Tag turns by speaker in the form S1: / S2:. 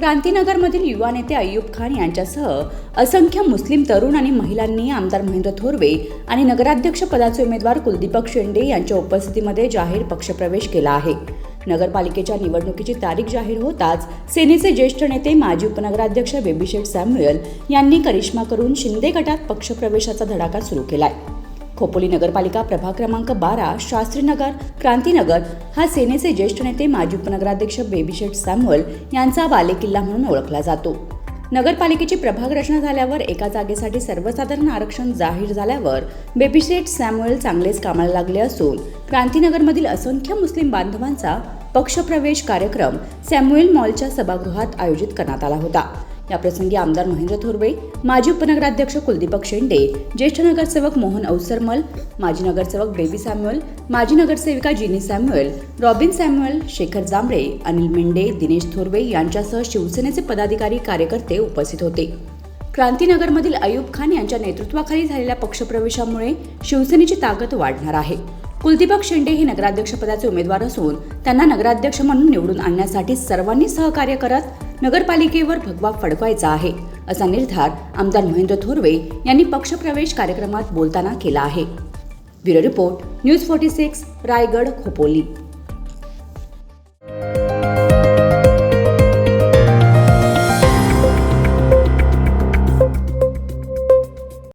S1: क्रांतीनगरमधील युवा नेते अय्यूब खान यांच्यासह असंख्य मुस्लिम तरुण आणि महिलांनी आमदार महेंद्र थोरवे आणि नगराध्यक्ष पदाचे उमेदवार कुलदीपक शेंडे यांच्या उपस्थितीमध्ये जाहीर पक्षप्रवेश केला आहे. नगरपालिकेच्या निवडणुकीची तारीख जाहीर होताच सेनेचे ज्येष्ठ नेते माजी उपनगराध्यक्ष बेबीशेठ सॅम्युएल यांनी करिश्मा करून शिंदे गटात पक्षप्रवेशाचा धडाका सुरू केलाय. खोपोली नगरपालिका प्रभाग क्रमांक बारा शास्त्रीनगर क्रांतीनगर हा सेनेचे ज्येष्ठ नेते माजी उपनगराध्यक्ष बेबीशेठ सॅम्युअल यांचा बालेकिल्ला म्हणून ओळखला जातो. नगरपालिकेची प्रभाग रचना झाल्यावर एका जागेसाठी सर्वसाधारण आरक्षण जाहीर झाल्यावर बेबीशेठ सॅम्युअल चांगलेच कामाला लागले असून क्रांतीनगरमधील असंख्य मुस्लिम बांधवांचा पक्षप्रवेश कार्यक्रम सॅम्युएल मॉलच्या सभागृहात आयोजित करण्यात आला होता. याप्रसंगी आमदार महेंद्र थोरवे माजी उपनगराध्यक्ष कुलदीपक शेंडे ज्येष्ठ नगरसेवक मोहन अवसरमल माजी नगरसेवक बेबी सॅम्युअल माजी नगरसेविका Jinny Samuel Robin Samuel Shekhar Jambhale Anil Mendhe Dinesh Thorve यांच्यासह शिवसेनेचे पदाधिकारी कार्यकर्ते उपस्थित होते. क्रांतीनगरमधील अयूब खान यांच्या नेतृत्वाखाली झालेल्या पक्षप्रवेशामुळे शिवसेनेची ताकद वाढणार आहे. कुलदीपक शेंडे हे नगराध्यक्षपदाचे उमेदवार असून त्यांना नगराध्यक्ष म्हणून निवडून आणण्यासाठी सर्वांनी सहकार्य करत नगरपालिकेवर भगवा फडकवायचा आहे असा निर्धार आमदार महेंद्र थोरवे यांनी पक्षप्रवेश कार्यक्रमात बोलताना केला आहे. Bureau report news forty six Raigad Khopoli.